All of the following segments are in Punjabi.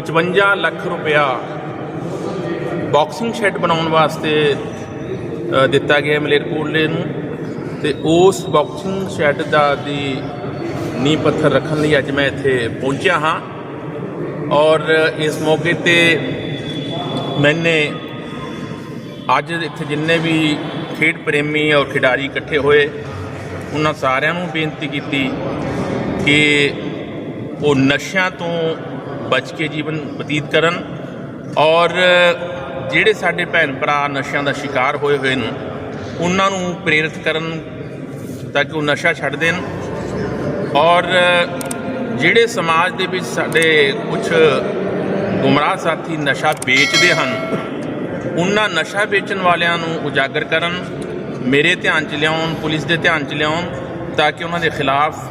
55 ਲੱਖ ਰੁਪਇਆ ਬਾਕਸਿੰਗ ਸ਼ੈੱਡ ਬਣਾਉਣ ਵਾਸਤੇ ਦਿੱਤਾ ਗਿਆ ਹੈ ਮਲੇਰਕੋਟਲੇ ਨੂੰ ਤੇ ਉਸ ਬਾਕਸਿੰਗ ਸ਼ੈੱਡ ਦਾ ਦੀ ਨੀਂਹ ਪੱਥਰ ਰੱਖਣ ਲਈ ਅੱਜ ਮੈਂ ਇੱਥੇ ਪਹੁੰਚਿਆ ਹਾਂ। ਔਰ ਇਸ ਮੌਕੇ ਤੇ ਮੈਨੇ ਅੱਜ ਇੱਥੇ ਜਿੰਨੇ ਵੀ ਖੇਡ ਪ੍ਰੇਮੀ ਔਰ ਖਿਡਾਰੀ ਇਕੱਠੇ ਹੋਏ, ਉਹਨਾਂ ਸਾਰਿਆਂ ਨੂੰ ਬੇਨਤੀ ਕੀਤੀ ਕਿ ਉਹ ਨਸ਼ਿਆਂ ਤੋਂ ਬਚ ਕੇ ਜੀਵਨ ਬਤੀਤ ਕਰਨ ਔਰ ਜਿਹੜੇ ਸਾਡੇ ਭੈਣ ਭਰਾ ਨਸ਼ਿਆਂ ਦਾ ਸ਼ਿਕਾਰ ਹੋਏ ਹੋਏ ਨੇ, ਉਹਨਾਂ ਨੂੰ ਪ੍ਰੇਰਿਤ ਕਰਨ ਤਾਂ ਕਿ ਉਹ ਨਸ਼ਾ ਛੱਡ ਦੇਣ ਔਰ ਜਿਹੜੇ ਸਮਾਜ ਦੇ ਵਿੱਚ ਸਾਡੇ ਕੁਝ ਗੁੰਮਰਾਹ ਸਾਥੀ ਨਸ਼ਾ ਵੇਚਦੇ ਹਨ, ਉਹਨਾਂ ਨਸ਼ਾ ਵੇਚਣ ਵਾਲਿਆਂ ਨੂੰ ਉਜਾਗਰ ਕਰਨ, ਮੇਰੇ ਧਿਆਨ 'ਚ ਲਿਆਉਣ, ਪੁਲਿਸ ਦੇ ਧਿਆਨ 'ਚ ਲਿਆਉਣ ਤਾਂ ਕਿ ਉਹਨਾਂ ਦੇ ਖਿਲਾਫ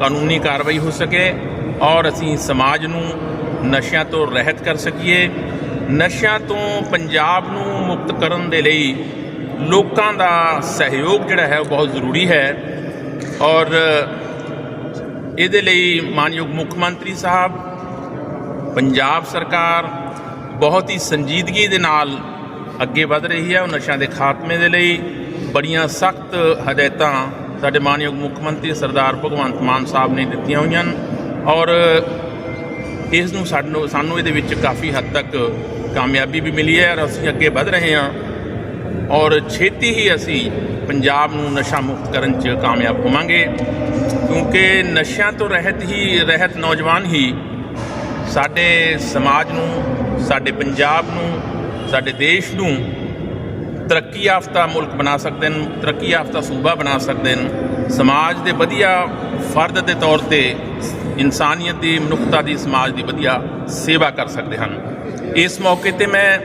ਕਾਨੂੰਨੀ ਕਾਰਵਾਈ ਹੋ ਸਕੇ ਔਰ ਅਸੀਂ ਸਮਾਜ ਨੂੰ ਨਸ਼ਿਆਂ ਤੋਂ ਰਹਿਤ ਕਰ ਸਕੀਏ। ਨਸ਼ਿਆਂ ਤੋਂ ਪੰਜਾਬ ਨੂੰ ਮੁਕਤ ਕਰਨ ਦੇ ਲਈ ਲੋਕਾਂ ਦਾ ਸਹਿਯੋਗ ਜਿਹੜਾ ਹੈ ਉਹ ਬਹੁਤ ਜ਼ਰੂਰੀ ਹੈ। ਔਰ ਇਹਦੇ ਲਈ ਮਾਨਯੋਗ ਮੁੱਖ ਮੰਤਰੀ ਸਾਹਿਬ, ਪੰਜਾਬ ਸਰਕਾਰ ਬਹੁਤ ਹੀ ਸੰਜੀਦਗੀ ਦੇ ਨਾਲ ਅੱਗੇ ਵਧ ਰਹੀ ਹੈ। ਉਹ ਨਸ਼ਿਆਂ ਦੇ ਖਾਤਮੇ ਦੇ ਲਈ ਬੜੀਆਂ ਸਖਤ ਹਦਾਇਤਾਂ ਸਾਡੇ ਮਾਨਯੋਗ ਮੁੱਖ ਮੰਤਰੀ ਸਰਦਾਰ ਭਗਵੰਤ ਮਾਨ ਸਾਹਿਬ ਨੇ ਦਿੱਤੀਆਂ ਹੋਈਆਂ ਹਨ। ਔਰ ਇਸ ਨੂੰ ਸਾਨੂੰ ਸਾਨੂੰ ਇਹਦੇ ਵਿੱਚ ਕਾਫੀ ਹੱਦ ਤੱਕ ਕਾਮਯਾਬੀ ਵੀ ਮਿਲੀ ਹੈ ਔਰ ਅਸੀਂ ਅੱਗੇ ਵਧ ਰਹੇ ਹਾਂ। ਔਰ ਛੇਤੀ ਹੀ ਅਸੀਂ ਪੰਜਾਬ ਨੂੰ ਨਸ਼ਾ ਮੁਕਤ ਕਰਨ 'ਚ ਕਾਮਯਾਬ ਹੋਵਾਂਗੇ। ਕਿਉਂਕਿ ਨਸ਼ਿਆਂ ਤੋਂ ਰਹਿਤ ਹੀ, ਰਹਿਤ ਨੌਜਵਾਨ ਹੀ ਸਾਡੇ ਸਮਾਜ ਨੂੰ, ਸਾਡੇ ਪੰਜਾਬ ਨੂੰ, ਸਾਡੇ ਦੇਸ਼ ਨੂੰ ਤਰੱਕੀ ਯਾਫਤਾ ਮੁਲਕ ਬਣਾ ਸਕਦੇ ਨੇ ਤਰੱਕੀ ਯਾਫਤਾ ਸੂਬਾ ਬਣਾ ਸਕਦੇ ਨੇ ਸਮਾਜ ਦੇ ਵਧੀਆ ਫਰਦ ਦੇ ਤੌਰ ਤੇ ਇਨਸਾਨੀਅਤ ਦੀ, ਮਨੁੱਖਤਾ ਦੀ, ਸਮਾਜ ਦੀ ਵਧੀਆ ਸੇਵਾ ਕਰ ਸਕਦੇ ਹਨ। ਇਸ ਮੌਕੇ ਤੇ ਮੈਂ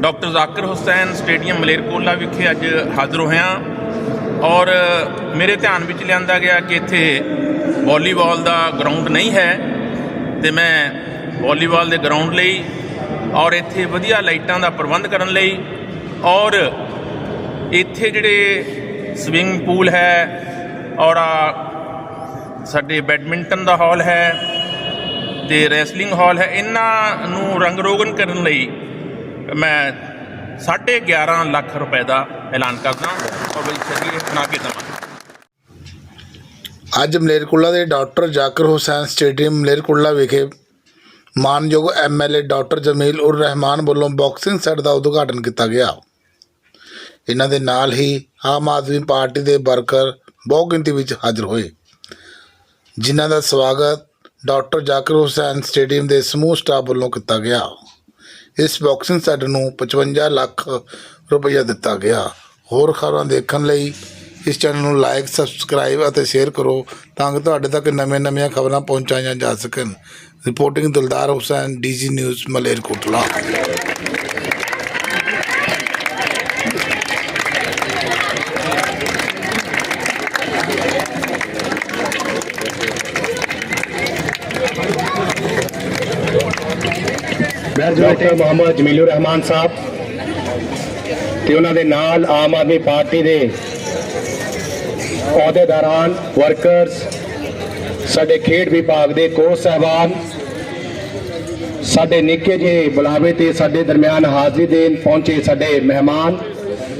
ਡਾਕਟਰ ਜ਼ਾਕਿਰ ਹੁਸੈਨ ਸਟੇਡੀਅਮ ਮਲੇਰਕੋਲਾ ਵਿਖੇ ਅੱਜ ਹਾਜ਼ਰ ਹੋਇਆ ਔਰ ਮੇਰੇ ਧਿਆਨ ਵਿੱਚ ਲਿਆਂਦਾ ਗਿਆ ਕਿ ਇੱਥੇ ਵਾਲੀਬਾਲ ਦਾ ਗਰਾਊਂਡ ਨਹੀਂ ਹੈ ਤੇ ਮੈਂ ਵਾਲੀਬਾਲ ਦੇ ਗਰਾਊਂਡ ਲਈ ਔਰ ਇੱਥੇ ਵਧੀਆ ਲਾਈਟਾਂ ਦਾ ਪ੍ਰਬੰਧ ਕਰਨ ਲਈ ਔਰ ਇੱਥੇ ਜਿਹੜੇ ਸਵਿਮਿੰਗ ਪੂਲ ਹੈ ਔਰ ਆ ਸਾਡੇ ਬੈਡਮਿੰਟਨ ਦਾ ਹਾਲ ਹੈ ਤੇ ਰੈਸਲਿੰਗ ਹਾਲ ਹੈ, ਇਹਨਾਂ ਨੂੰ ਰੰਗ ਰੋਗਨ ਕਰਨ ਲਈ ਮੈਂ 11.5 ਲੱਖ ਰੁਪਏ ਦਾ ਐਲਾਨ ਕਰਦਾ ਔਰ ਬਈ ਚੱਲੀਏ ਬਣਾ ਕੇ ਦਵਾਂ ਅੱਜ ਮਲੇਰਕੁਲਾ ਦੇ ਡਾਕਟਰ ਜ਼ਾਕਿਰ ਹੁਸੈਨ ਸਟੇਡੀਅਮ ਮਲੇਰਕੁਲਾ ਵਿਖੇ ਮਾਨਯੋਗ ਐਮਐਲਏ ਡਾਕਟਰ ਜਮੀਲ ਉਰ ਰਹਿਮਾਨ ਵੱਲੋਂ ਬਾਕਸਿੰਗ ਸੈੱਟ ਦਾ ਉਦਘਾਟਨ ਕੀਤਾ ਗਿਆ। ਇਹਨਾਂ ਦੇ ਨਾਲ ਹੀ ਆਮ ਆਦਮੀ ਪਾਰਟੀ ਦੇ ਵਰਕਰ ਬਹੁ ਗਿਣਤੀ ਵਿੱਚ ਹਾਜ਼ਰ ਹੋਏ। ਜਿਨ੍ਹਾਂ ਦਾ ਸਵਾਗਤ ਡਾਕਟਰ ਜ਼ਾਕਿਰ ਹੁਸੈਨ ਸਟੇਡੀਅਮ ਦੇ ਸਮੂਹ ਸਟਾਫ ਵੱਲੋਂ ਕੀਤਾ ਗਿਆ। ਇਸ ਬਾਕਸਿੰਗ ਸੈੱਟ ਨੂੰ 55 ਲੱਖ ਰੁਪਈਆ ਦਿੱਤਾ ਗਿਆ। ਹੋਰ ਖਬਰਾਂ ਦੇਖਣ ਲਈ ਇਸ ਚੈਨਲ ਨੂੰ ਲਾਈਕ, ਸਬਸਕ੍ਰਾਈਬ ਅਤੇ ਸ਼ੇਅਰ ਕਰੋ ਤਾਂ ਕਿ ਤੁਹਾਡੇ ਤੱਕ ਨਵੇਂ-ਨਵੀਆਂ ਖਬਰਾਂ ਪਹੁੰਚਾਈਆਂ ਜਾ ਸਕਣ। Reporting Dildar Hussain, DG news, Malerkotla. Doctor Muhammad Jamilur Rahman Sahib ਤੇ ਉਹਨਾਂ ਦੇ ਨਾਲ ਆਮ ਆਦਮੀ ਪਾਰਟੀ ਦੇ ਅਹੁਦੇਦਾਰਾਂ ਵਰਕਰਸ ਸਾਡੇ ਖੇਡ ਵਿਭਾਗ ਦੇ ਕੋਚ ਸਾਹਿਬਾਨ, ਸਾਡੇ ਨਿੱਕੇ ਜਿਹੇ ਬੁਲਾਵੇ ਤੇ ਸਾਡੇ ਦਰਮਿਆਨ ਹਾਜ਼ਰੀ ਦੇਣ ਪਹੁੰਚੇ ਸਾਡੇ ਮਹਿਮਾਨ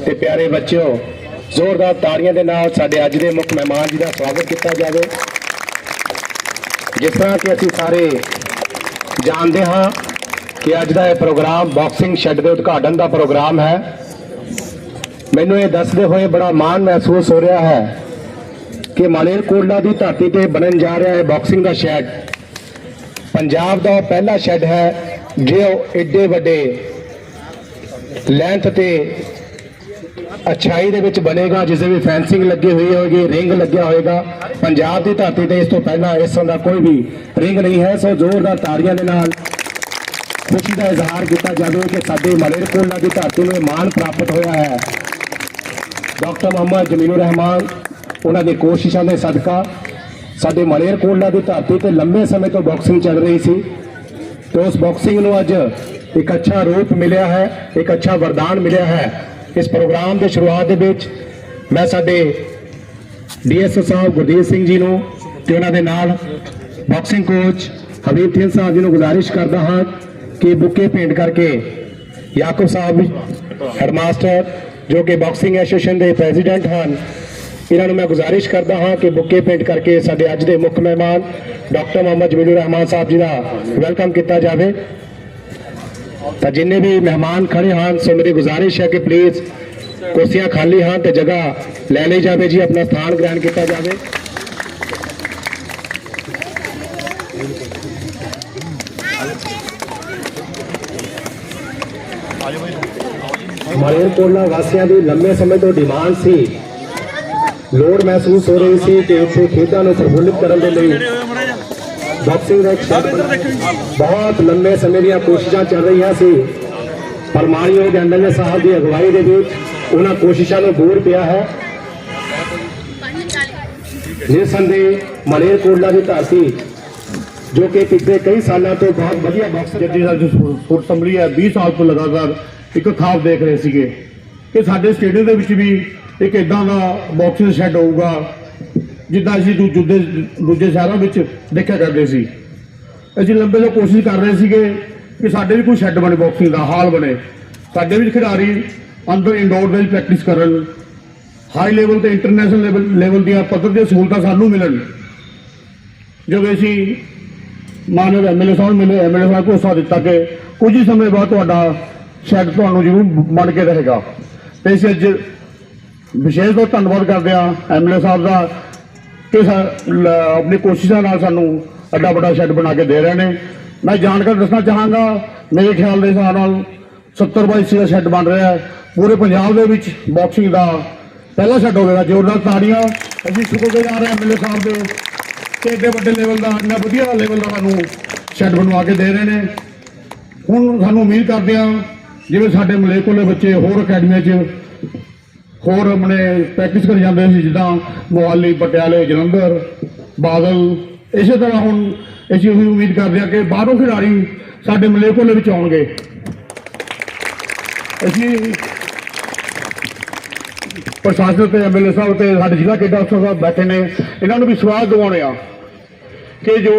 ਤੇ ਪਿਆਰੇ ਬੱਚਿਓ, ਜ਼ੋਰਦਾਰ ਤਾੜੀਆਂ ਦੇ ਨਾਲ ਸਾਡੇ ਅੱਜ ਦੇ ਮੁੱਖ ਮਹਿਮਾਨ ਜੀ ਦਾ ਸਵਾਗਤ ਕੀਤਾ ਜਾਵੇ। ਜਿਸ ਤਰ੍ਹਾਂ ਕਿ ਅਸੀਂ ਸਾਰੇ ਜਾਣਦੇ ਹਾਂ ਕਿ ਅੱਜ ਦਾ ਇਹ ਪ੍ਰੋਗਰਾਮ ਬਾਕਸਿੰਗ ਸ਼ੈੱਡ ਦੇ ਉਦਘਾਟਨ ਦਾ ਪ੍ਰੋਗਰਾਮ ਹੈ। ਮੈਨੂੰ ਇਹ ਦੱਸਦੇ ਹੋਏ ਬੜਾ ਮਾਣ ਮਹਿਸੂਸ ਹੋ ਰਿਹਾ ਹੈ ਕਿ ਮਾਲੇਰਕੋਟਲਾ ਦੀ ਧਰਤੀ ਤੇ ਬਣਨ ਜਾ ਰਿਹਾ ਹੈ ਬਾਕਸਿੰਗ ਦਾ ਸ਼ੈੱਡ ਪੰਜਾਬ ਦਾ ਉਹ ਪਹਿਲਾ ਸ਼ੈੱਡ ਹੈ ਜੋ ਏਡੇ ਵੱਡੇ ਲੈਂਥ ਤੇ ਅਛਾਈ ਦੇ ਵਿੱਚ ਬਣੇਗਾ, ਜਿਸ ਦੇ ਵਿੱਚ ਫੈਂਸਿੰਗ ਲੱਗੀ ਹੋਈ ਹੋਏਗੀ ਰਿੰਗ ਲੱਗਿਆ ਹੋਏਗਾ। ਪੰਜਾਬ ਦੀ ਧਰਤੀ ਤੇ ਇਸ ਤੋਂ ਪਹਿਲਾਂ ਇਸ ਤਰ੍ਹਾਂ ਦਾ ਕੋਈ ਵੀ ਰਿੰਗ ਨਹੀਂ ਹੈ। ਸੋ ਜ਼ੋਰਦਾਰ ਤਾੜੀਆਂ ਦੇ ਨਾਲ ਖੁਸ਼ੀ ਦਾ ਇਜ਼ਹਾਰ ਕੀਤਾ ਜਾਵੇ ਕਿ ਸਾਡੇ ਮਲੇਰਕੋਟਲਾ ਦੀ ਧਰਤੀ ਨੂੰ ਮਾਣ ਪ੍ਰਾਪਤ ਹੋਇਆ ਹੈ। ਡਾਕਟਰ ਮੁਹੰਮਦ ਜਮੀਲੁਰ ਰਹਿਮਾਨ, ਉਹਨਾਂ ਦੀ ਕੋਸ਼ਿਸ਼ਾਂ ਦੇ ਸਦਕਾ ਸਾਡੇ ਮਲੇਰਕੋਟਲਾ ਦੀ ਧਰਤੀ ਤੇ ਲੰਬੇ ਸਮੇਂ ਤੋਂ ਬਾਕਸਿੰਗ ਚੱਲ ਰਹੀ ਸੀ ਤੇ ਉਸ ਬਾਕਸਿੰਗ ਨੂੰ ਅੱਜ ਇੱਕ ਅੱਛਾ ਰੂਪ ਮਿਲਿਆ ਹੈ, ਇੱਕ ਅੱਛਾ ਵਰਦਾਨ ਮਿਲਿਆ ਹੈ। ਇਸ ਪ੍ਰੋਗਰਾਮ ਦੇ ਸ਼ੁਰੂਆਤ ਦੇ ਵਿੱਚ ਮੈਂ ਸਾਡੇ ਡੀਐਸਓ ਸਾਹਿਬ ਗੁਰਦੀਪ ਸਿੰਘ ਜੀ ਨੂੰ ਤੇ ਉਹਨਾਂ ਦੇ ਨਾਲ ਬਾਕਸਿੰਗ ਕੋਚ ਹਬੀਬ ਥਿੰਦ ਸਾਹਿਬ ਜੀ ਨੂੰ ਗੁਜ਼ਾਰਿਸ਼ ਕਰਦਾ ਹਾਂ ਕਿ ਬੁੱਕੇ ਪੇਂਟ ਕਰਕੇ ਯਾਕੂਬ ਸਾਹਿਬ ਹੈਡਮਾਸਟਰ ਜੋ ਕਿ ਬਾਕਸਿੰਗ ਐਸੋਸੀਏਸ਼ਨ ਦੇ ਪ੍ਰੈਜ਼ੀਡੈਂਟ ਹਨ ਇਹਨਾਂ ਨੂੰ ਮੈਂ ਗੁਜ਼ਾਰਿਸ਼ ਕਰਦਾ ਹਾਂ ਕਿ ਬੁੱਕੇ ਪੇਂਟ ਕਰਕੇ ਸਾਡੇ ਅੱਜ ਦੇ ਮੁੱਖ ਮਹਿਮਾਨ ਡਾਕਟਰ ਮੁਹੰਮਦ ਜਮੀਲੁਰ ਰਹਿਮਾਨ ਸਾਹਿਬ ਜੀ ਦਾ ਵੈਲਕਮ ਕੀਤਾ ਜਾਵੇ ਤਾਂ ਜਿੰਨੇ ਵੀ ਮਹਿਮਾਨ ਖੜੇ ਹਨ ਸੋ ਮੇਰੀ ਗੁਜ਼ਾਰਿਸ਼ ਹੈ ਕਿ ਪਲੀਜ਼ ਕੁਰਸੀਆਂ ਖਾਲੀ ਹਨ ਤੇ ਜਗ੍ਹਾ ਲੈ ਲਈ ਜਾਵੇ ਜੀ ਆਪਣਾ ਸਥਾਨ ਗ੍ਰਹਿਣ ਕੀਤਾ ਜਾਵੇ ਮਲੇਰਕੋਟਲਾ ਵਾਸੀਆਂ ਦੀ ਲੰਮੇ ਸਮੇਂ ਤੋਂ ਡਿਮਾਂਡ ਸੀ। ਲੋੜ ਮਹਿਸੂਸ ਹੋ ਰਹੀ ਸੀ ਕਿ ਉੱਥੇ ਖੇਡਾਂ ਨੂੰ ਪ੍ਰਫੁੱਲਿਤ ਕਰਨ ਦੇ ਲਈ ਬਾਕਸਿੰਗ ਦਾ ਬਹੁਤ ਲੰਮੇ ਸਮੇਂ ਦੀਆਂ ਕੋਸ਼ਿਸ਼ਾਂ ਚੱਲ ਰਹੀਆਂ ਸੀ। ਪਰ ਮਾਨਯੋਗ ਐਮਐਲਏ ਸਾਹਿਬ ਦੀ ਅਗਵਾਈ ਦੇ ਵਿੱਚ ਉਹਨਾਂ ਕੋਸ਼ਿਸ਼ਾਂ ਨੂੰ ਬੂਰ ਪਿਆ ਹੈ। ਨਿਰਸੰਦੇਹ ਮਲੇਰਕੋਟਲਾ ਦੀ ਧਰਤੀ ਜੋ ਕਿ ਪਿਛਲੇ ਕਈ ਸਾਲਾਂ ਤੋਂ ਬਹੁਤ ਵਧੀਆ ਬਾਕਸਰ ਜੱਜੀ ਸਾਹਿਬ ਜੋ ਸਪੋਰਟ ਅਸੈਂਬਲੀ ਹੈ 20 ਸਾਲ ਤੋਂ ਲਗਾਤਾਰ ਇੱਕ ਖਾਬ ਦੇਖ ਰਹੇ ਸੀਗੇ ਕਿ ਸਾਡੇ ਸਟੇਡੀਅਮ ਦੇ ਵਿੱਚ ਵੀ ਇੱਕ ਇਦਾਂ ਦਾ ਬਾਕਸਿੰਗ ਸ਼ੈੱਡ ਹੋਊਗਾ, ਜਿੱਦਾਂ ਅਸੀਂ ਦੂ- ਦੂਜੇ ਦੂਜੇ ਸ਼ਹਿਰਾਂ ਵਿੱਚ ਦੇਖਿਆ ਕਰਦੇ ਸੀ। ਅਸੀਂ ਲੰਬੇ ਤੋਂ ਕੋਸ਼ਿਸ਼ ਕਰ ਰਹੇ ਸੀਗੇ ਕਿ ਸਾਡੇ ਵੀ ਕੋਈ ਸ਼ੈੱਡ ਬਣੇ ਬਾਕਸਿੰਗ ਦਾ, ਹਾਲ ਬਣੇ। ਸਾਡੇ ਵੀ ਖਿਡਾਰੀ ਅੰਦਰ ਇੰਡੋਰ ਦੇ ਵਿੱਚ ਪ੍ਰੈਕਟਿਸ ਕਰਨ ਹਾਈ ਲੈਵਲ ਤੇ ਇੰਟਰਨੈਸ਼ਨਲ ਲੈਵਲ ਲੈਵਲ ਦੀਆਂ ਪੱਧਰ ਦੀਆਂ ਸਹੂਲਤਾਂ ਸਾਨੂੰ ਮਿਲਣ। ਜਦੋਂ ਅਸੀਂ ਮਾਨਵ ਐਮਐਲਏ ਸਾਹਿਬ ਨੂੰ ਮਿਲੇ ਐਮਐਲਏ ਸਾਹਿਬ ਨੂੰ ਭਰੋਸਾ ਦਿੱਤਾ ਕਿ ਕੁਝ ਹੀ ਸਮੇਂ ਬਾਅਦ ਤੁਹਾਡਾ ਸ਼ੈੱਡ ਤੁਹਾਨੂੰ ਜ਼ਰੂਰ ਬਣ ਕੇ ਰਹੇਗਾ। ਤੇ ਅਸੀਂ ਅੱਜ ਵਿਸ਼ੇਸ਼ ਤੌਰ ਧੰਨਵਾਦ ਕਰਦੇ ਹਾਂ ਐਮਐਲਏ ਸਾਹਿਬ ਦਾ ਕਿ ਸਾ- ਆਪਣੀ ਕੋਸ਼ਿਸ਼ਾਂ ਨਾਲ ਸਾਨੂੰ ਐਡਾ ਵੱਡਾ ਸ਼ੈੱਡ ਬਣਾ ਕੇ ਦੇ ਰਹੇ ਨੇ। ਮੈਂ ਜਾਣਕਾਰੀ ਦੱਸਣਾ ਚਾਹਾਂਗਾ, ਮੇਰੇ ਖਿਆਲ ਦੇ ਹਿਸਾਬ ਨਾਲ 70 ਬਾਈ 80 ਦਾ ਸ਼ੈੱਡ ਬਣ ਰਿਹਾ ਹੈ। ਪੂਰੇ ਪੰਜਾਬ ਦੇ ਵਿੱਚ ਬਾਕਸਿੰਗ ਦਾ ਪਹਿਲਾ ਸ਼ੈੱਡ ਹੋਵੇਗਾ ਜ਼ੋਰਦਾਰ ਤਾੜੀਆਂ। ਅਸੀਂ ਸ਼ੁਕਰਗੁਜ਼ਾਰ ਹਾਂ ਐਮਐਲਏ ਸਾਹਿਬ ਦੇ। ਕਿ ਏਡੇ ਵੱਡੇ ਲੈਵਲ ਦਾ, ਇੰਨਾ ਵਧੀਆ ਲੈਵਲ ਦਾ ਸਾਨੂੰ ਸ਼ੈੱਡ ਬਣਵਾ ਕੇ ਦੇ ਰਹੇ ਨੇ। ਹੁਣ ਸਾਨੂੰ ਉਮੀਦ ਕਰਦੇ ਹਾਂ ਜਿਵੇਂ ਸਾਡੇ ਮਲੇਕੋਲੇ ਬੱਚੇ ਹੋਰ ਅਕੈਡਮੀਆਂ 'ਚ ਹੋਰ ਆਪਣੇ ਪ੍ਰੈਕਟਿਸ ਕਰ ਜਾਂਦੇ ਸੀ, ਜਿੱਦਾਂ ਮੋਹਾਲੀ, ਪਟਿਆਲੇ, ਜਲੰਧਰ, ਬਾਦਲ, ਇਸੇ ਤਰ੍ਹਾਂ ਹੁਣ ਅਸੀਂ ਉਹੀ ਉਮੀਦ ਕਰਦੇ ਹਾਂ ਕਿ ਬਾਹਰੋਂ ਖਿਡਾਰੀ ਸਾਡੇ ਮਲੇਕੋਲੇ ਵਿੱਚ ਆਉਣਗੇ। ਅਸੀਂ ਪ੍ਰਸ਼ਾਸਨ ਤੇ ਐਮਐਲਏ ਸਾਹਿਬ ਤੇ, ਸਾਡੇ ਜ਼ਿਲ੍ਹਾ ਖੇਡ ਅਫਸਰ ਸਾਹਿਬ ਬੈਠੇ ਨੇ, ਇਹਨਾਂ ਨੂੰ ਵਿਸ਼ਵਾਸ ਦਿਵਾਉਣੇ ਆ ਕਿ ਜੋ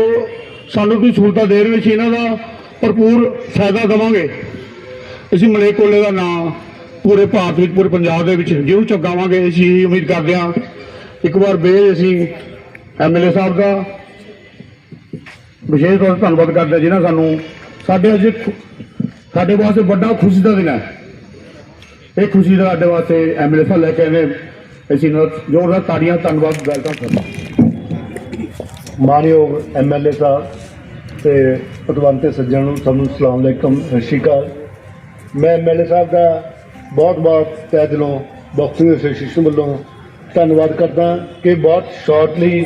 ਸਾਨੂੰ ਕੋਈ ਸਹੂਲਤਾਂ ਦੇ ਰਹੇ ਸੀ ਇਹਨਾਂ ਦਾ ਭਰਪੂਰ ਫਾਇਦਾ ਦੇਵਾਂਗੇ। ਅਸੀਂ ਮਲੇਕੋਲੇ ਦਾ ਨਾਂ ਪੂਰੇ ਭਾਰਤ ਵਿੱਚ, ਪੂਰੇ ਪੰਜਾਬ ਦੇ ਵਿੱਚ ਜ਼ਰੂਰ ਚੁਕਾਵਾਂਗੇ। ਅਸੀਂ ਇਹੀ ਉਮੀਦ ਕਰਦੇ ਹਾਂ ਇੱਕ ਵਾਰ ਬੇਜ ਅਸੀਂ ਐਮਐਲਏ ਸਾਹਿਬ ਦਾ ਵਿਸ਼ੇਸ਼ ਤੌਰ ਤੇ ਧੰਨਵਾਦ ਕਰਦੇ ਹਾਂ, ਜਿਨ੍ਹਾਂ ਸਾਨੂੰ ਸਾਡੇ ਅੱਜ ਖੁ- ਸਾਡੇ ਵਾਸਤੇ ਵੱਡਾ ਖੁਸ਼ੀ ਦਾ ਦਿਨ ਹੈ। ਇਹ ਖੁਸ਼ੀ ਦਾ ਸਾਡੇ ਵਾਸਤੇ ਐਮਐਲਏ ਸਾਹਿਬ ਲੈ ਕੇ ਆਏ ਨੇ। ਅਸੀਂ ਇਹਨਾਂ ਦਾ ਜ਼ੋਰਦਾਰ ਤਾੜੀਆਂ, ਧੰਨਵਾਦ, ਵੈਲਕਮ ਕਰਦਾ ਮਾਨਯੋਗ ਐਮਐਲਏ ਸਾਹਿਬ ਤੇ ਪਤਵੰਤੇ ਸੱਜਣ ਨੂੰ ਸਾਨੂੰ ਸਲਾਮ ਅਲੈਕਮ, ਸਤਿ ਸ਼੍ਰੀ ਅਕਾਲ। ਮੈਂ ਐਮਐਲਏ ਸਾਹਿਬ ਦਾ ਬਹੁਤ ਬਹੁਤ ਤਹਿ ਦਿਲੋਂ ਬਾਕਸਿੰਗ ਐਸੋਸੀਏਸ਼ਨ ਵੱਲੋਂ ਧੰਨਵਾਦ ਕਰਦਾ ਕਿ ਬਹੁਤ ਸ਼ਾਰਟਲੀ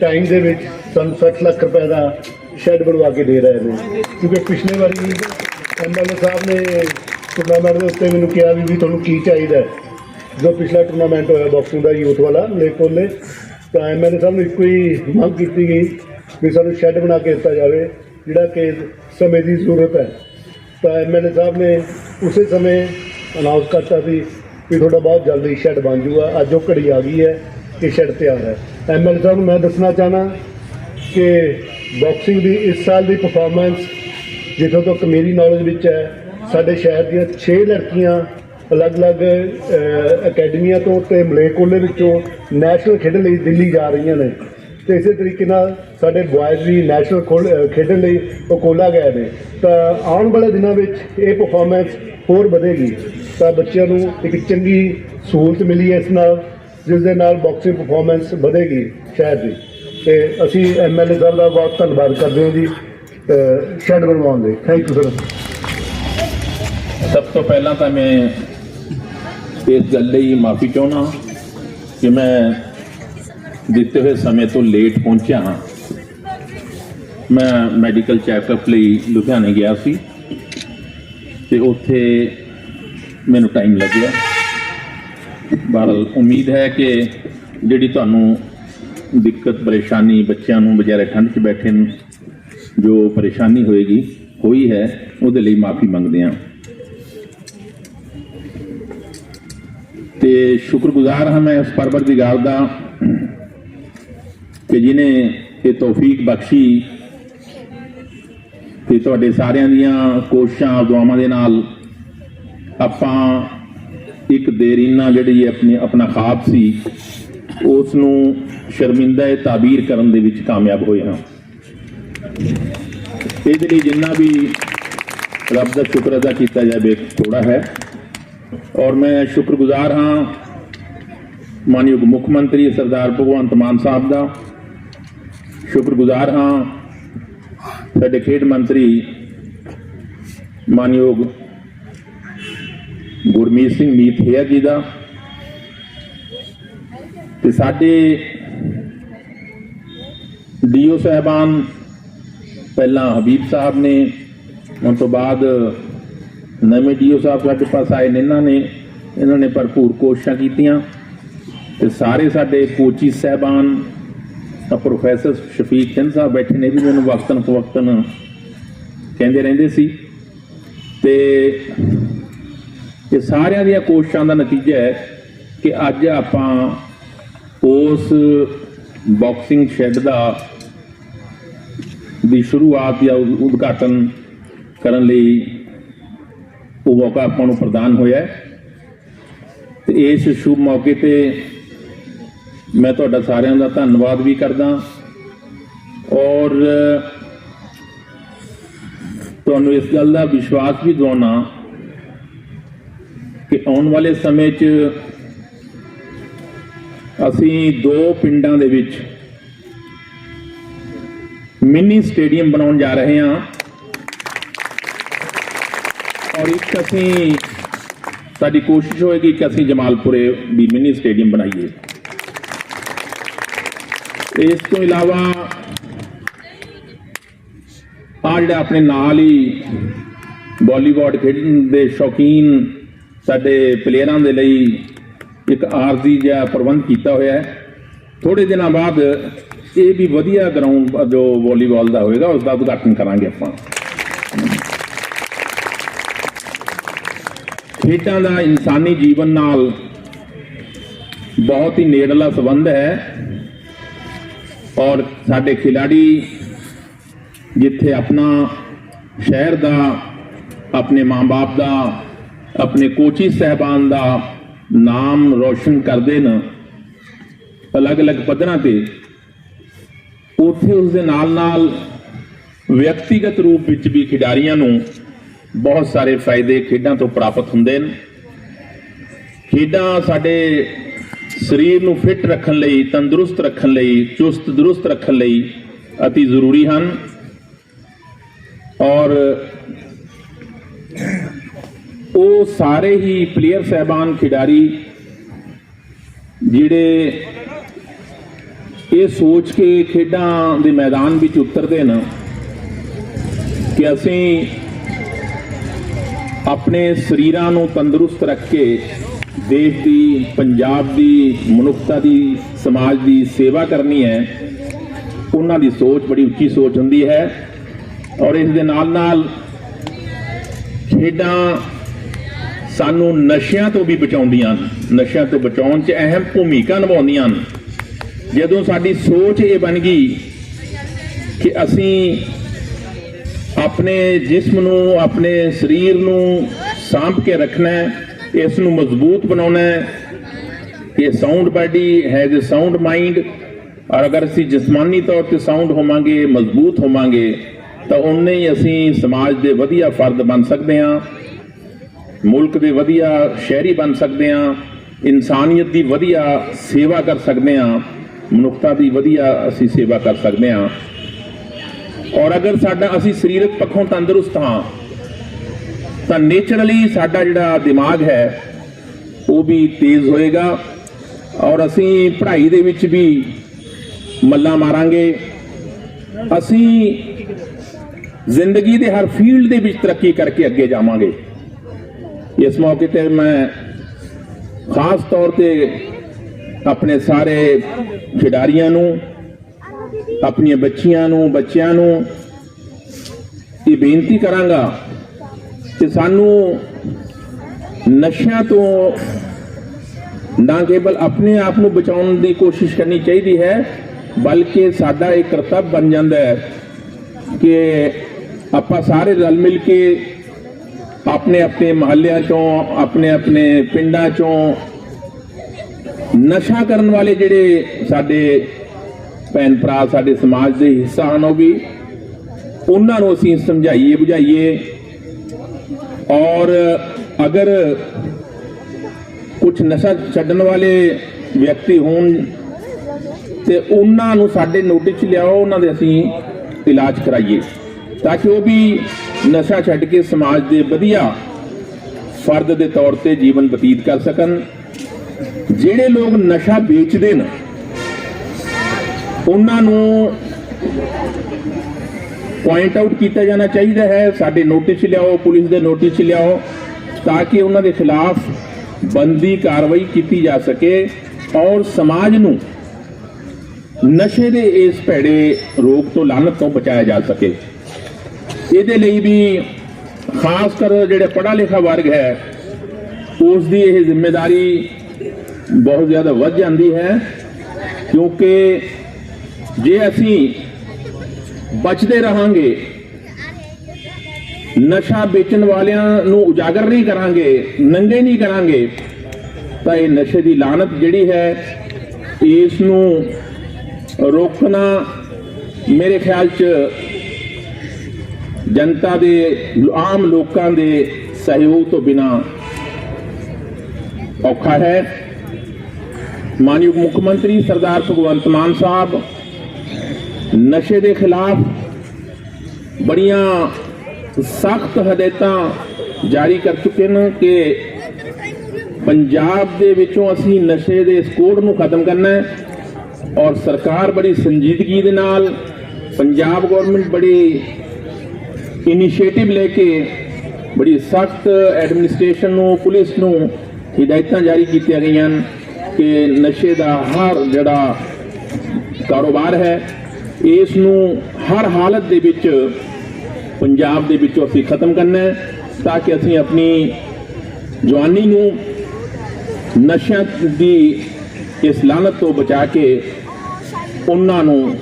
ਟਾਈਮ ਦੇ ਵਿੱਚ ਸਾਨੂੰ 60 ਲੱਖ ਰੁਪਏ ਦਾ ਸ਼ੈੱਡ ਬਣਵਾ ਕੇ ਦੇ ਰਹੇ ਨੇ। ਕਿਉਂਕਿ ਪਿਛਲੇ ਵਾਰੀ ਐਮਐਲਏ ਸਾਹਿਬ ਨੇ ਟੂਰਨਾਮੈਂਟ ਦੇ ਉੱਤੇ ਮੈਨੂੰ ਕਿਹਾ ਵੀ ਤੁਹਾਨੂੰ ਕੀ ਚਾਹੀਦਾ ਹੈ। ਜੋ ਪਿਛਲਾ ਟੂਰਨਾਮੈਂਟ ਹੋਇਆ ਬਾਕਸਿੰਗ ਦਾ ਯੂਥ ਵਾਲਾ ਮਲੇਕੋਲੇ ਤਾਂ ਐਮਐਲਏ ਸਾਹਿਬ ਨੂੰ ਇੱਕੋ ਹੀ ਮੰਗ ਕੀਤੀ ਗਈ ਵੀ ਸਾਨੂੰ ਸ਼ੈੱਡ ਬਣਾ ਕੇ ਦਿੱਤਾ ਜਾਵੇ, ਜਿਹੜਾ ਕਿ ਸਮੇਂ ਦੀ ਜ਼ਰੂਰਤ ਹੈ। ਤਾਂ ਐਮਐਲਏ ਸਾਹਿਬ ਨੇ ਉਸੇ ਸਮੇਂ ਅਨਾਉਂਸ ਕਰਤਾ ਸੀ ਵੀ ਤੁਹਾਡਾ ਬਹੁਤ ਜਲਦੀ ਸ਼ੈੱਡ ਬਣ ਜੂਗਾ ਅੱਜ ਉਹ ਘੜੀ ਆ ਗਈ ਹੈ ਕਿ ਸ਼ੈੱਡ ਤਿਆਰ ਹੈ। ਐਮਐਲਏ ਸਾਹਿਬ ਨੂੰ ਮੈਂ ਦੱਸਣਾ ਚਾਹਨਾ ਕਿ ਬਾਕਸਿੰਗ ਦੀ ਇਸ ਸਾਲ ਦੀ ਪਰਫਾਰਮੈਂਸ ਜਿੱਥੋਂ ਤੱਕ ਮੇਰੀ ਨੌਲੇਜ ਵਿੱਚ ਹੈ, ਸਾਡੇ ਸ਼ਹਿਰ ਦੀਆਂ 6 ਲੜਕੀਆਂ ਅਲੱਗ-ਅਲੱਗ ਅਕੈਡਮੀਆਂ ਤੋਂ ਤੇ ਮਲੇਕੋਲੇ ਵਿੱਚੋਂ ਨੈਸ਼ਨਲ ਖੇਡਣ ਲਈ ਦਿੱਲੀ ਜਾ ਰਹੀਆਂ ਨੇ। ਤੇ ਇਸੇ ਤਰੀਕੇ ਨਾਲ ਸਾਡੇ ਬॉयਜ਼ ਵੀ ਨੈਸ਼ਨਲ ਖੋਲ- ਖੇਡਣ ਲਈ ਉਹ ਕੋਲਾ ਗਏ ਨੇ। ਤਾਂ ਆਉਣ ਵਾਲੇ ਦਿਨਾਂ ਵਿੱਚ ਇਹ ਪਰਫਾਰਮੈਂਸ ਹੋਰ ਵਧੇਗੀ। ਤਾਂ ਬੱਚਿਆਂ ਨੂੰ ਇੱਕ ਚੰਗੀ ਸਹੂਲਤ ਮਿਲੀ ਹੈ ਇਸ ਨਾਲ, ਜਿਸ ਦੇ ਨਾਲ ਬਾਕਸਿੰਗ ਪਰਫਾਰਮੈਂਸ ਵਧੇਗੀ ਸ਼ਹਿਰ ਦੀ। ਤੇ ਅਸੀਂ ਐਮਐਲਏ ਸਾਹਿਬ ਦਾ ਬਹੁਤ ਧੰਨਵਾਦ ਕਰਦੇ ਹਾਂ ਜੀ ਸ਼ੈਡ ਬਣਵਾਉਣ ਲਈ ਥੈਂਕ ਯੂ ਸਰ ਸਭ ਤੋਂ ਪਹਿਲਾਂ ਤਾਂ ਮੈਂ ਇਸ ਗੱਲ ਲਈ ਮਾਫੀ ਚਾਹੁੰਦਾ ਕਿ ਮੈਂ ਦਿੱਤੇ ਹੋਏ ਸਮੇਂ ਤੋਂ ਲੇਟ ਪਹੁੰਚਿਆ ਹਾਂ। ਮੈਂ ਮੈਡੀਕਲ ਚੈੱਕਅਪ ਲਈ ਲੁਧਿਆਣੇ ਗਿਆ ਸੀ ਤੇ ਉੱਥੇ ਮੈਨੂੰ ਟਾਈਮ ਲੱਗਿਆ। ਪਰ ਉਮੀਦ ਹੈ ਕਿ ਜਿਹੜੀ ਤੁਹਾਨੂੰ ਦਿੱਕਤ, ਪਰੇਸ਼ਾਨੀ ਬੱਚਿਆਂ ਨੂੰ ਵਿਚਾਰੇ ਠੰਡ 'ਚ ਬੈਠੇ ਨੂੰ ਜੋ ਪਰੇਸ਼ਾਨੀ ਹੋਏਗੀ, ਹੋਈ ਹੈ, ਉਹਦੇ ਲਈ ਮਾਫੀ ਮੰਗਦੇ ਹਾਂ। ਤੇ ਸ਼ੁਕਰਗੁਜ਼ਾਰ ਹਾਂ ਮੈਂ ਉਸ ਪਰਵਰਦਿਗਾਰ ਦਾ। ਕਿ ਜਿਨੇ ਇਹ ਤੌਫੀਕ ਬਖਸ਼ੀ ਤੇ ਤੁਹਾਡੇ ਸਾਰਿਆਂ ਦੀਆਂ ਕੋਸ਼ਿਸ਼ਾਂ, ਦੁਆਵਾਂ ਦੇ ਨਾਲ ਆਪਾਂ ਇੱਕ ਦੇਰੀਨਾ ਜਿਹੜੀ ਆਪਣੀ, ਆਪਣਾ ਖਾਬ ਸੀ ਉਸ ਨੂੰ ਸ਼ਰਮਿੰਦਾ ਤਾਬੀਰ ਕਰਨ ਦੇ ਵਿੱਚ ਕਾਮਯਾਬ ਹੋਏ ਹਾਂ। ਇਹਦੇ ਲਈ ਜਿੰਨਾ ਵੀ ਰੱਬ ਦਾ ਸ਼ੁਕਰ ਅਦਾ ਕੀਤਾ ਜਾਵੇ ਥੋੜਾ ਹੈ। ਔਰ ਮੈਂ ਸ਼ੁਕਰਗੁਜ਼ਾਰ ਹਾਂ, ਮਾਨਯੋਗ ਮੁੱਖ ਮੰਤਰੀ ਸਰਦਾਰ ਭਗਵੰਤ ਮਾਨ ਸਾਹਿਬ ਦਾ ਸ਼ੁਕਰਗੁਜ਼ਾਰ ਹਾਂ। ਸਾਡੇ ਖੇਡ ਮੰਤਰੀ ਮਾਨਯੋਗ ਗੁਰਮੀਤ ਸਿੰਘ ਮੀਥਿਆ ਜੀ ਦਾ ਤੇ ਸਾਡੇ ਡੀਓ ਸਾਹਿਬਾਨ ਪਹਿਲਾਂ ਹਬੀਬ ਸਾਹਿਬ ਨੇ ਉਸ ਤੋਂ ਬਾਅਦ ਨਵੇਂ ਡੀਓ ਸਾਹਿਬ ਸਾਡੇ ਪਾਸ ਆਏ ਨੇ, ਇਹਨਾਂ ਨੇ ਇਹਨਾਂ ਨੇ ਭਰਪੂਰ ਕੋਸ਼ਿਸ਼ਾਂ ਕੀਤੀਆਂ ਤੇ ਸਾਰੇ ਸਾਡੇ ਕੋਚੀ ਸਾਹਿਬਾਨ ਤਾਂ ਪ੍ਰੋਫੈਸਰ ਸ਼ਫੀਕ ਚੰਦ ਸਾਹਿਬ ਬੈਠੇ ਨੇ ਵੀ ਮੈਨੂੰ ਵਕਤਨ ਫਵਕਤਨ ਕਹਿੰਦੇ ਰਹਿੰਦੇ ਸੀ। ਤੇ ਇਹ ਸਾਰਿਆਂ ਦੀਆਂ ਕੋਸ਼ਿਸ਼ਾਂ ਦਾ ਨਤੀਜਾ ਹੈ ਕਿ ਅੱਜ ਆਪਾਂ ਉਸ ਬਾਕਸਿੰਗ ਸ਼ੈੱਡ ਦਾ ਦੀ ਸ਼ੁਰੂਆਤ ਜਾਂ ਉਦ- ਉਦਘਾਟਨ ਕਰਨ ਲਈ ਉਹ ਮੌਕਾ ਆਪਾਂ ਨੂੰ ਪ੍ਰਦਾਨ ਹੋਇਆ ਹੈ। ਤੇ ਇਸ ਸ਼ੁਭ ਮੌਕੇ ਤੇ ਮੈਂ ਤੁਹਾਡਾ ਸਾਰਿਆਂ ਦਾ ਧੰਨਵਾਦ ਵੀ ਕਰਦਾ। ਔਰ, ਤੁਹਾਨੂੰ ਇਸ ਗੱਲ ਦਾ ਵਿਸ਼ਵਾਸ ਵੀ ਦਿਵਾਉਣਾ ਕਿ ਆਉਣ ਵਾਲੇ ਸਮੇਂ 'ਚ ਅਸੀਂ ਦੋ ਪਿੰਡਾਂ ਦੇ ਵਿੱਚ ਮਿੰਨੀ ਸਟੇਡੀਅਮ ਬਣਾਉਣ ਜਾ ਰਹੇ ਹਾਂ। ਔਰ ਇੱਕ ਅਸੀਂ, ਸਾਡੀ ਕੋਸ਼ਿਸ਼ ਹੋਏਗੀ ਕਿ ਅਸੀਂ ਜਮਾਲਪੁਰੇ ਵੀ ਮਿੰਨੀ ਸਟੇਡੀਅਮ ਬਣਾਈਏ। ਇਸ ਤੋਂ ਇਲਾਵਾ ਆ ਜਿਹੜਾ ਆਪਣੇ ਨਾਲ ਹੀ ਬਾਲੀਵੁੱਡ ਖੇਡਣ ਦੇ ਸ਼ੌਕੀਨ ਸਾਡੇ ਪਲੇਅਰਾਂ ਦੇ ਲਈ ਇੱਕ ਆਰਜ਼ੀ ਜਿਹਾ ਪ੍ਰਬੰਧ ਕੀਤਾ ਹੋਇਆ ਹੈ। ਥੋੜੇ ਦਿਨਾਂ ਬਾਅਦ ਇਹ ਵੀ ਵਧੀਆ ਗਰਾਊਂਡ ਜੋ ਵਾਲੀਬਾਲ ਦਾ ਹੋਏਗਾ, ਉਸ ਦਾ ਉਦਘਾਟਨ ਕਰਾਂਗੇ ਆਪਾਂ। ਖੇਡਾਂ ਦਾ ਇਨਸਾਨੀ ਜੀਵਨ ਨਾਲ ਬਹੁਤ ਹੀ ਨੇੜਲਾ ਸੰਬੰਧ ਹੈ। ਔਰ ਸਾਡੇ ਖਿਡਾਰੀ ਜਿੱਥੇ ਆਪਣਾ ਸ਼ਹਿਰ ਦਾ, ਆਪਣੇ ਮਾਂ-ਬਾਪ ਦਾ, ਆਪਣੇ ਕੋਚੀ ਸਹਿਬਾਨ ਦਾ ਨਾਮ ਰੋਸ਼ਨ ਕਰਦੇ ਨੇ, ਅਲੱਗ-ਅਲੱਗ ਪੱਧਰਾਂ ਤੇ, ਉੱਥੇ ਉਸ ਦੇ ਨਾਲ-ਨਾਲ ਵਿਅਕਤੀਗਤ ਰੂਪ ਵਿੱਚ ਵੀ ਖਿਡਾਰੀਆਂ ਨੂੰ ਬਹੁਤ ਸਾਰੇ ਫਾਇਦੇ ਖੇਡਾਂ ਤੋਂ ਪ੍ਰਾਪਤ ਹੁੰਦੇ ਨੇ। ਖੇਡਾਂ ਸਾਡੇ ਸਰੀਰ ਨੂੰ ਫਿੱਟ ਰੱਖਣ ਲਈ, ਤੰਦਰੁਸਤ ਰੱਖਣ ਲਈ, ਚੁਸਤ ਦਰੁਸਤ ਰੱਖਣ ਲਈ ਅਤੀ ਜ਼ਰੂਰੀ ਹਨ। ਔਰ ਉਹ ਸਾਰੇ ਹੀ ਪਲੇਅਰ ਸਹਿਬਾਨ ਖਿਡਾਰੀ ਜਿਹੜੇ ਇਹ ਸੋਚ ਕੇ ਖੇਡਾਂ ਦੇ ਮੈਦਾਨ ਵਿੱਚ ਉਤਰਦੇ ਨੇ ਕਿ ਅਸੀਂ ਆਪਣੇ ਸਰੀਰਾਂ ਨੂੰ ਤੰਦਰੁਸਤ ਰੱਖ ਕੇ ਦੇਸ਼ ਦੀ, ਪੰਜਾਬ ਦੀ, ਮਨੁੱਖਤਾ ਦੀ, ਸਮਾਜ ਦੀ ਸੇਵਾ ਕਰਨੀ ਹੈ, ਉਹਨਾਂ ਦੀ ਸੋਚ ਬੜੀ ਉੱਚੀ ਸੋਚ ਹੁੰਦੀ ਹੈ ਔਰ ਇਸ ਦੇ ਨਾਲ ਨਾਲ ਖੇਡਾਂ ਸਾਨੂੰ ਨਸ਼ਿਆਂ ਤੋਂ ਵੀ ਬਚਾਉਂਦੀਆਂ ਹਨ। ਨਸ਼ਿਆਂ ਤੋਂ ਬਚਾਉਣ 'ਚ ਅਹਿਮ ਭੂਮਿਕਾ ਨਿਭਾਉਂਦੀਆਂ ਹਨ। ਜਦੋਂ ਸਾਡੀ ਸੋਚ ਇਹ ਬਣ ਗਈ ਕਿ ਅਸੀਂ ਆਪਣੇ ਜਿਸਮ ਨੂੰ, ਆਪਣੇ ਸਰੀਰ ਨੂੰ ਸਾਂਭ ਕੇ ਰੱਖਣਾ ਹੈ ਇਸ ਨੂੰ ਮਜ਼ਬੂਤ ਬਣਾਉਣਾ ਹੈ ਇਹ sound body has a sound mind ਔਰ ਅਗਰ ਅਸੀਂ ਜਿਸਮਾਨੀ ਤੌਰ ਤੇ ਸਾਊਂਡ ਹੋਵਾਂਗੇ, ਮਜ਼ਬੂਤ ਹੋਵਾਂਗੇ, ਤਾਂ ਉਨੇ ਹੀ ਅਸੀਂ ਸਮਾਜ ਦੇ ਵਧੀਆ ਫਰਦ ਬਣ ਸਕਦੇ ਹਾਂ, ਮੁਲਕ ਦੇ ਵਧੀਆ ਸ਼ਹਿਰੀ ਬਣ ਸਕਦੇ ਹਾਂ, ਇਨਸਾਨੀਅਤ ਦੀ ਵਧੀਆ ਸੇਵਾ ਕਰ ਸਕਦੇ ਹਾਂ, ਮਨੁੱਖਤਾ ਦੀ ਵਧੀਆ ਅਸੀਂ ਸੇਵਾ ਕਰ ਸਕਦੇ ਹਾਂ। ਔਰ ਅਗਰ ਸਾਡਾ ਅਸੀਂ ਸਰੀਰਕ ਪੱਖੋਂ ਤੰਦਰੁਸਤ ਹਾਂ ਤਾਂ ਨੇਚਰਲੀ ਸਾਡਾ ਜਿਹੜਾ ਦਿਮਾਗ ਹੈ, ਉਹ ਵੀ ਤੇਜ਼ ਹੋਏਗਾ ਔਰ ਅਸੀਂ ਪੜ੍ਹਾਈ ਦੇ ਵਿੱਚ ਵੀ ਮੱਲਾ ਮਾਰਾਂਗੇ। ਅਸੀਂ ਜ਼ਿੰਦਗੀ ਦੇ ਹਰ ਫੀਲਡ ਦੇ ਵਿੱਚ ਤਰੱਕੀ ਕਰਕੇ ਅੱਗੇ ਜਾਵਾਂਗੇ। ਇਸ ਮੌਕੇ ਤੇ ਮੈਂ ਖਾਸ ਤੌਰ ਤੇ ਆਪਣੇ ਸਾਰੇ ਖਿਡਾਰੀਆਂ ਨੂੰ, ਆਪਣੀਆਂ ਬੱਚੀਆਂ ਨੂੰ, ਬੱਚਿਆਂ ਨੂੰ ਇਹ ਬੇਨਤੀ ਕਰਾਂਗਾ ਕਿ ਸਾਨੂੰ ਨਸ਼ਿਆਂ ਤੋਂ ਨਾ ਕੇਵਲ ਆਪਣੇ ਆਪ ਨੂੰ ਬਚਾਉਣ ਦੀ ਕੋਸ਼ਿਸ਼ ਕਰਨੀ ਚਾਹੀਦੀ ਹੈ, ਬਲਕਿ ਸਾਡਾ ਇਹ ਕਰਤੱਵ ਬਣ ਜਾਂਦਾ ਹੈ ਕਿ ਆਪਾਂ ਸਾਰੇ ਰਲ ਮਿਲ ਕੇ ਆਪਣੇ ਆਪਣੇ ਮਹੱਲਿਆਂ ਚੋਂ, ਆਪਣੇ ਆਪਣੇ ਪਿੰਡਾਂ ਚੋਂ ਨਸ਼ਾ ਕਰਨ ਵਾਲੇ ਜਿਹੜੇ ਸਾਡੇ ਭੈਣ ਭਰਾ, ਸਾਡੇ ਸਮਾਜ ਦੇ ਹਿੱਸਾ ਹਨ ਉਹ ਵੀ, ਉਹਨਾਂ ਨੂੰ ਅਸੀਂ ਸਮਝਾਈਏ, ਬੁਝਾਈਏ ਔਰ ਅਗਰ ਕੁਝ ਨਸ਼ਾ ਛੱਡਣ ਵਾਲੇ ਵਿਅਕਤੀ ਹੋਣ ਤੇ ਉਹਨਾਂ ਨੂੰ ਸਾਡੇ ਨੋਟਿਸ ਲਿਆਓ, ਉਹਨਾਂ ਦੇ ਅਸੀਂ ਇਲਾਜ ਕਰਾਈਏ, ਤਾਂ ਕਿ ਉਹ ਵੀ ਨਸ਼ਾ ਛੱਡ ਕੇ ਸਮਾਜ ਦੇ ਵਧੀਆ ਫਰਦ ਦੇ ਤੌਰ ਤੇ ਜੀਵਨ ਬਤੀਤ ਕਰ ਸਕਣ। ਜਿਹੜੇ ਲੋਕ ਨਸ਼ਾ ਵੇਚਦੇ ਨੇ, ਉਹਨਾਂ ਨੂੰ ਪੁਆਇੰਟ ਆਊਟ ਕੀਤਾ ਜਾਣਾ ਚਾਹੀਦਾ ਹੈ। ਸਾਡੇ ਨੋਟਿਸ ਲਿਆਓ, ਪੁਲਿਸ ਦੇ ਨੋਟਿਸ ਲਿਆਓ, ਤਾਂ ਕਿ ਉਹਨਾਂ ਦੇ ਖਿਲਾਫ ਬੰਦੀ ਕਾਰਵਾਈ ਕੀਤੀ ਜਾ ਸਕੇ ਔਰ ਸਮਾਜ ਨੂੰ ਨਸ਼ੇ ਦੇ ਇਸ ਭੈੜੇ ਰੋਗ ਤੋਂ ਲਾਨਤ ਤੋਂ ਬਚਾਇਆ ਜਾ ਸਕੇ। ਇਹਦੇ ਲਈ ਵੀ ਖਾਸ ਕਰ ਜਿਹੜੇ ਪੜ੍ਹਾ ਲਿਖਾ ਵਰਗ ਹੈ, ਉਸ ਦੀ ਇਹ ਜ਼ਿੰਮੇਵਾਰੀ ਬਹੁਤ ਜ਼ਿਆਦਾ ਵੱਧ ਜਾਂਦੀ ਹੈ, ਕਿਉਂਕਿ ਜੇ ਅਸੀਂ ਬਚਦੇ ਰਹਾਂਗੇ। ਨਸ਼ਾ ਵੇਚਣ ਵਾਲਿਆਂ ਨੂੰ ਉਜਾਗਰ ਨਹੀਂ ਕਰਾਂਗੇ, ਨੰਗੇ ਨਹੀਂ ਕਰਾਂਗੇ। ਤਾਂ ਇਹ ਨਸ਼ੇ ਦੀ ਲਾਨਤ ਜਿਹੜੀ ਹੈ, ਇਸ ਨੂੰ ਰੋਕਣਾ ਮੇਰੇ ਖਿਆਲ 'ਚ ਜਨਤਾ ਦੇ, ਆਮ ਲੋਕਾਂ ਦੇ ਸਹਿਯੋਗ ਤੋਂ ਬਿਨਾ ਔਖਾ ਹੈ। ਮਾਨਯੋਗ ਮੁੱਖ ਮੰਤਰੀ ਸਰਦਾਰ ਭਗਵੰਤ ਮਾਨ ਸਾਹਿਬ ਨਸ਼ੇ ਦੇ ਖਿਲਾਫ ਬੜੀਆਂ ਸਖਤ ਹਦਾਇਤਾਂ ਜਾਰੀ ਕਰ ਚੁੱਕੇ ਨੇ ਕਿ ਪੰਜਾਬ ਦੇ ਵਿੱਚੋਂ ਅਸੀਂ ਨਸ਼ੇ ਦੇ ਇਸ ਨੂੰ ਖਤਮ ਕਰਨਾ ਹੈ ਔਰ ਸਰਕਾਰ ਬੜੀ ਸੰਜੀਦਗੀ ਦੇ ਨਾਲ ਪੰਜਾਬ ਗਵਰਨਮੈਂਟ ਬੜੀ ਇਨੀਸ਼ੀਏਟਿਵ ਲੈ ਕੇ ਬੜੀ ਸਖਤ ਐਡਮਿਨਿਸਟ੍ਰੇਸ਼ਨ ਨੂੰ, ਪੁਲਿਸ ਨੂੰ ਹਦਾਇਤਾਂ ਜਾਰੀ ਕੀਤੀਆਂ ਗਈਆਂ ਹਨ ਕਿ ਨਸ਼ੇ ਦਾ ਹਰ ਜਿਹੜਾ ਕਾਰੋਬਾਰ ਹੈ ਇਸ ਨੂੰ ਹਰ ਹਾਲਤ ਦੇ ਵਿੱਚ ਪੰਜਾਬ ਦੇ ਵਿੱਚੋਂ ਅਸੀਂ ਖਤਮ ਕਰਨਾ ਹੈ ਤਾਂ ਕਿ ਅਸੀਂ ਆਪਣੀ ਜਵਾਨੀ ਨੂੰ ਨਸ਼ਿਆਂ ਦੀ ਇਸ ਲਾਨਤ ਤੋਂ ਬਚਾ ਕੇ ਉਹਨਾਂ ਨੂੰ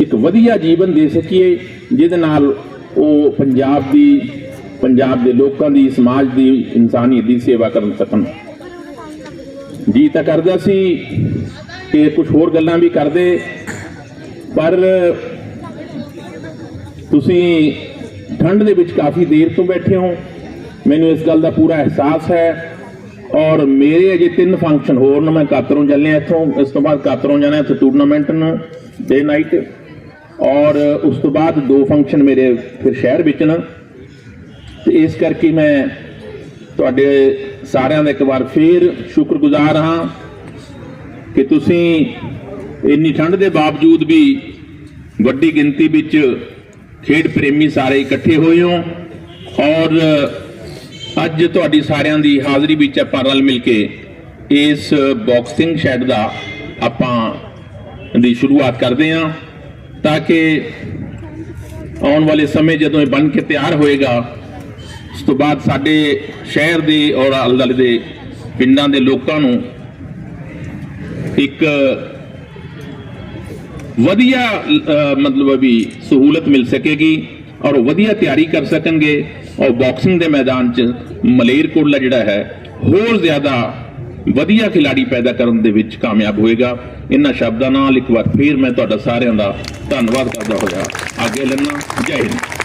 ਇੱਕ ਵਧੀਆ ਜੀਵਨ ਦੇ ਸਕੀਏ, ਜਿਹਦੇ ਨਾਲ ਉਹ ਪੰਜਾਬ ਦੀ, ਪੰਜਾਬ ਦੇ ਲੋਕਾਂ ਦੀ, ਸਮਾਜ ਦੀ, ਇਨਸਾਨੀਅਤ ਦੀ ਸੇਵਾ ਕਰਨ ਸਕਣ। ਜੀ ਤਾਂ ਕਰਦਾ ਸੀ ਕਿ ਕੁਝ ਹੋਰ ਗੱਲਾਂ ਵੀ ਕਰਦੇ। ਪਰ ਤੁਸੀਂ ਠੰਡ ਦੇ ਵਿੱਚ ਕਾਫੀ ਦੇਰ ਤੋਂ ਬੈਠੇ ਹੋ। ਮੈਨੂੰ ਇਸ ਗੱਲ ਦਾ ਪੂਰਾ ਅਹਿਸਾਸ ਹੈ ਔਰ ਮੇਰੇ ਅਜੇ ਤਿੰਨ ਫੰਕਸ਼ਨ ਹੋਰ ਨੇ। ਮੈਂ ਕਾਤਰੋਂ ਚੱਲਿਆ ਇੱਥੋਂ, ਇਸ ਤੋਂ ਬਾਅਦ ਕਾਤਰੋਂ ਜਾਣਾ ਇੱਥੇ ਟੂਰਨਾਮੈਂਟ ਨੂੰ ਡੇ ਨਾਈਟ ਔਰ ਉਸ ਤੋਂ ਬਾਅਦ ਦੋ ਫੰਕਸ਼ਨ ਮੇਰੇ ਫਿਰ ਸ਼ਹਿਰ ਵਿੱਚ ਨੇ। ਤੇ ਇਸ ਕਰਕੇ ਮੈਂ ਤੁਹਾਡੇ ਸਾਰਿਆਂ ਦਾ ਇੱਕ ਵਾਰ ਫੇਰ ਸ਼ੁਕਰਗੁਜ਼ਾਰ ਹਾਂ ਕਿ ਤੁਸੀਂ ਇੰਨੀ ਠੰਡ ਦੇ ਬਾਵਜੂਦ ਵੀ ਵੱਡੀ ਗਿਣਤੀ ਵਿੱਚ ਖੇਡ ਪ੍ਰੇਮੀ ਸਾਰੇ ਇਕੱਠੇ ਹੋਏ ਹੋ। ਔਰ ਅੱਜ ਤੁਹਾਡੀ ਸਾਰਿਆਂ ਦੀ ਹਾਜ਼ਰੀ ਵਿੱਚ ਆਪਾਂ ਰਲ ਮਿਲ ਕੇ ਇਸ ਬਾਕਸਿੰਗ ਸ਼ੈਡ ਦਾ ਆਪਾਂ ਦੀ ਸ਼ੁਰੂਆਤ ਕਰਦੇ ਹਾਂ ਤਾਂ ਕਿ ਆਉਣ ਵਾਲੇ ਸਮੇਂ ਜਦੋਂ ਇਹ ਬਣ ਕੇ ਤਿਆਰ ਹੋਏਗਾ, ਉਸ ਤੋਂ ਬਾਅਦ ਸਾਡੇ ਸ਼ਹਿਰ ਦੇ ਔਰ ਆਲੇ ਦੇ ਪਿੰਡਾਂ ਦੇ ਲੋਕਾਂ ਨੂੰ ਇੱਕ ਵਧੀਆ ਮਤਲਬ ਵੀ ਸਹੂਲਤ ਮਿਲ ਸਕੇਗੀ ਔਰ ਉਹ ਵਧੀਆ ਤਿਆਰੀ ਕਰ ਸਕਣਗੇ। ਔਰ ਬਾਕਸਿੰਗ ਦੇ ਮੈਦਾਨ 'ਚ ਮਲੇਰਕੋਟਲਾ ਜਿਹੜਾ ਹੈ, ਹੋਰ ਜ਼ਿਆਦਾ ਵਧੀਆ ਖਿਲਾੜੀ ਪੈਦਾ ਕਰਨ ਦੇ ਵਿੱਚ ਕਾਮਯਾਬ ਹੋਏਗਾ। ਇਹਨਾਂ ਸ਼ਬਦਾਂ ਨਾਲ ਇੱਕ ਵਾਰ ਫੇਰ ਮੈਂ ਤੁਹਾਡਾ ਸਾਰਿਆਂ ਦਾ ਧੰਨਵਾਦ ਕਰਦਾ ਹੋਇਆ। ਅੱਗੇ ਲੈਣਾ ਜੈ ਹਿੰਦ।